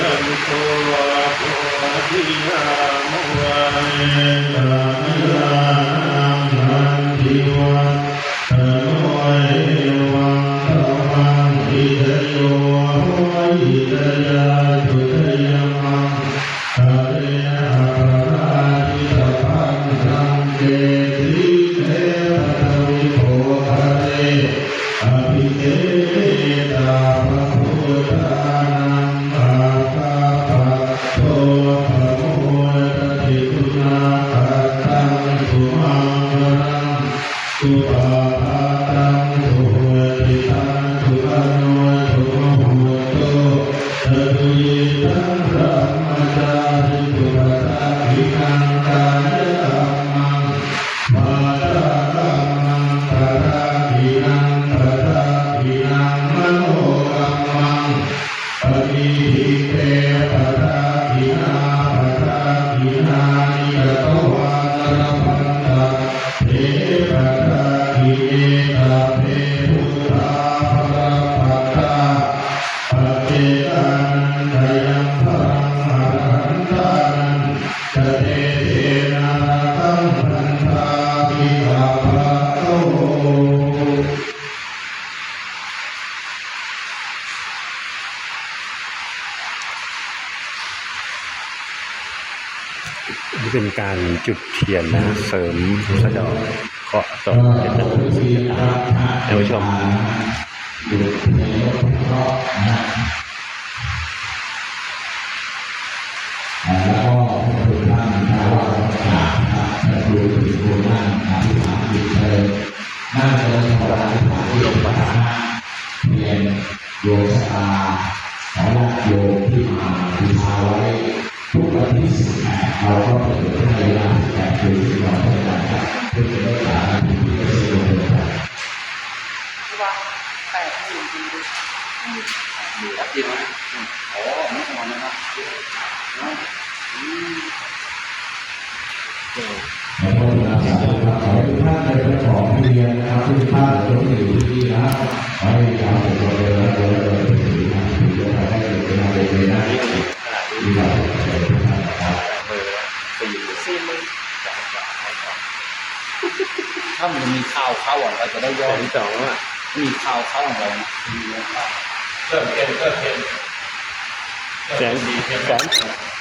ยัน นี่เป็นการจุดเทียนนะ เสริมสะดอกเคาะห์ต่อเป็นท่านผู้ชมแล้วก็ทุกท่านนะครับกราบนะครับดูถึงผู้นั่งอธิษฐานจิตเลยนั่งเลยขออธิษฐานที่ลงมาเพียงโยชตาขอญาติโยมที่มาบูชาไว้ ทุกวันที่สิบแปดเราก็เปิดให้เวลาสิบแปดคืนที่เราได้กันครับเพื่อจะได้สาธิตที่จะสะดวกเลยครับว่าแปดหมื่นจริงดิดูแล้วจริงไหมอ๋อไม่หมดนะครับขอโทษนะครับขอให้ทุกท่านได้ไปของเรียนนะครับทุกท่านจงอยู่ที่นี่นะขอให้ยาวสุดเล ถ้ามันมีข่าวเข้าอะเราจะได้ยอแสดนสองอะมีข่าวเข้าของเรานะมีข่าวเริ่มเทียนเริ่มเทียนแสนแสน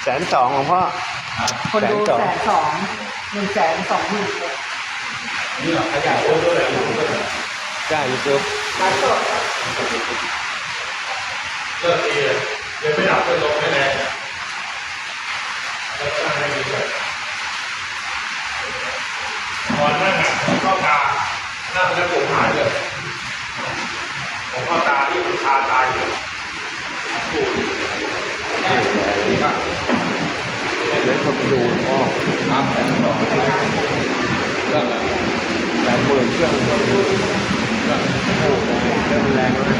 แสนสองของพ่อคนดูแสแสนนสสอองงหนึ่งแสนสองหมื่นนี่หรอขยายโอ้ด้วยเลยได้ยูทูบไลฟ์สดเริ่มทีเลยเดี๋ยวไม่ดับก็ลงไม่แรงแล้วก็นั่งให้ดีเลยตอนนั่งอะเข้าตา หน้าเป็นผมหายเลยผมเข้าตาที่ผมันชาตาอยู่ถูกนี่ก็แล้วคนดูพ่อน้ำแสนสองเรื่องอะไรแปดหมื่นเครื่องโอ้โหเรื่องแรงมาก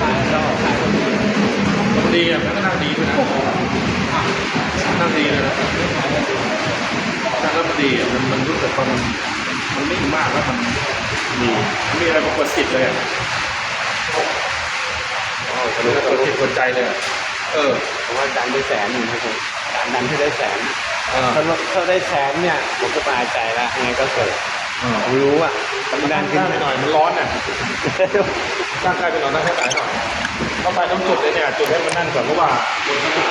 ขายก็ขายมันดีอะมันก็นั่งดีด้วยนะนั่งดีเลยนะนั่งแล้วมันดีอะมันมันรู้สึกว่ามันมันนิ่มากแล้วมัน ดีมันมีอะไรมากดจิตเลยอะอ๋อมันกดจิตกดใจเลยอะเออผมว่าดันได้แสนหนึ่งครับผมดันให้ได้แสนเออถ้าถ้าได้แสนเนี่ยผมก็สบายใจแล้วยังไงก็เกิดผมรู้อะมันดันขึ้นไปหน่อยมันร้อนอะตั้งใกล้ไปหน่อยตั้งให้สายหน่อยต้องไปต้องจุดเลยเนี่ยจุดให้มันนั่นก่อนเพราะว่าบนข้างหน้า